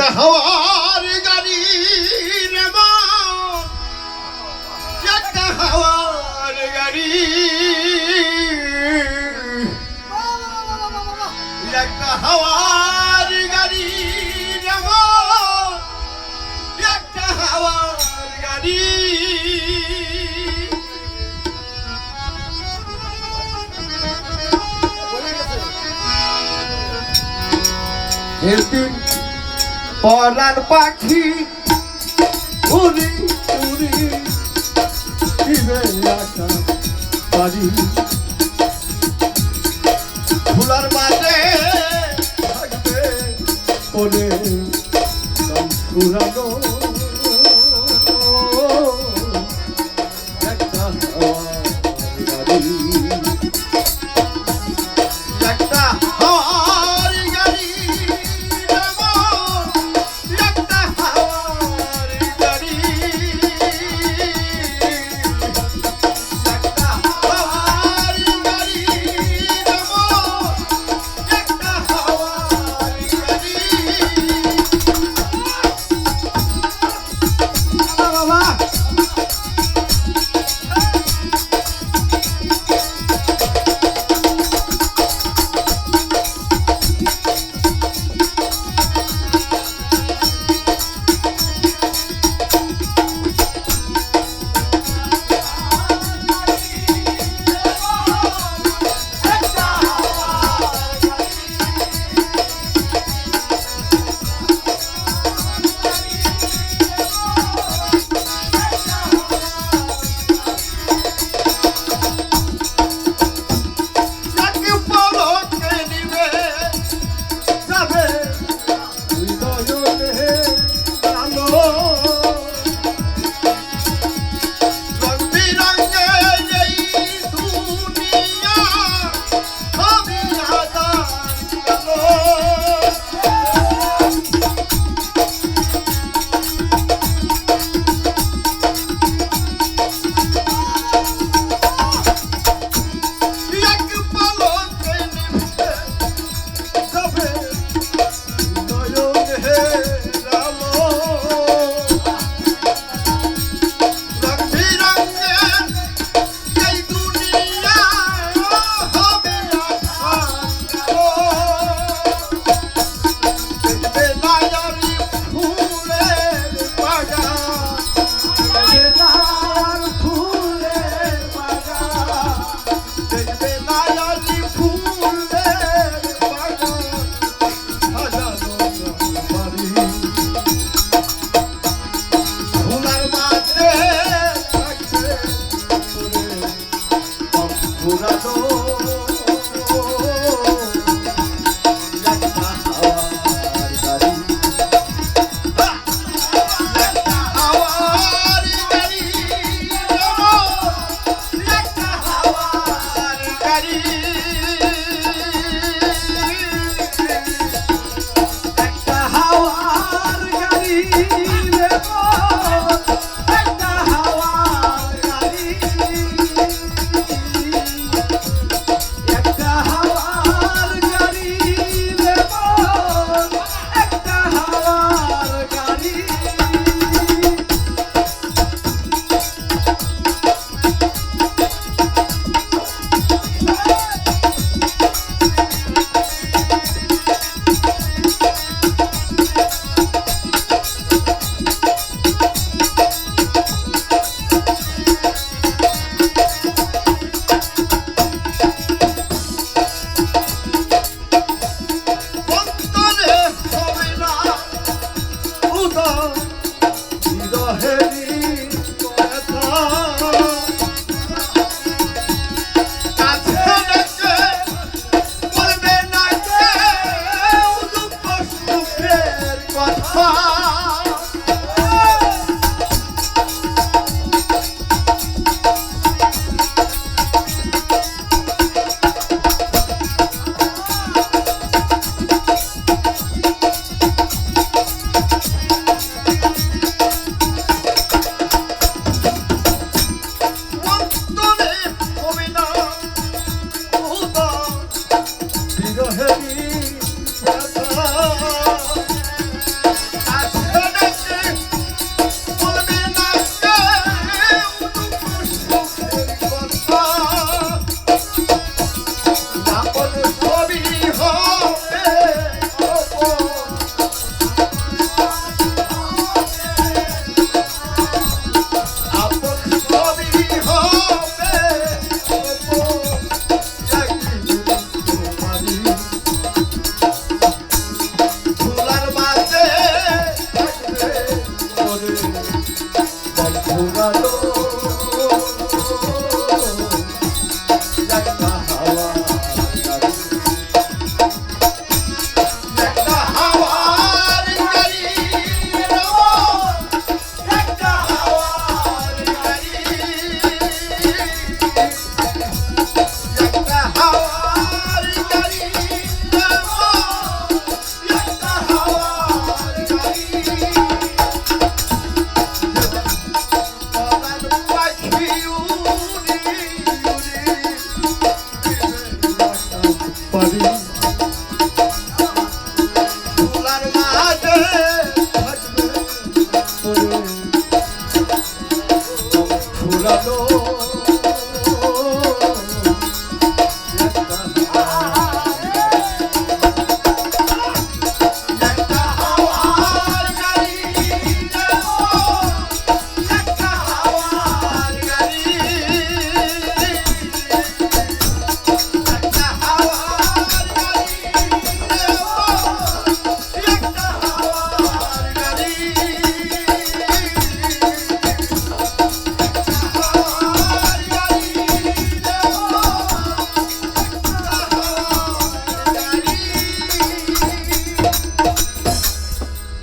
হাওয়ার গাড়ি রে একটা হাওয়ার গাড়ি। একটা হাওয়ার গাড়ি রে একটা হাওয়ার গাড়ি। এর পরার পাখি উড়ি উড়ি দিবে আকাশ পারি ফুলার মাঝে থাকবে করে ফুলানো Oh.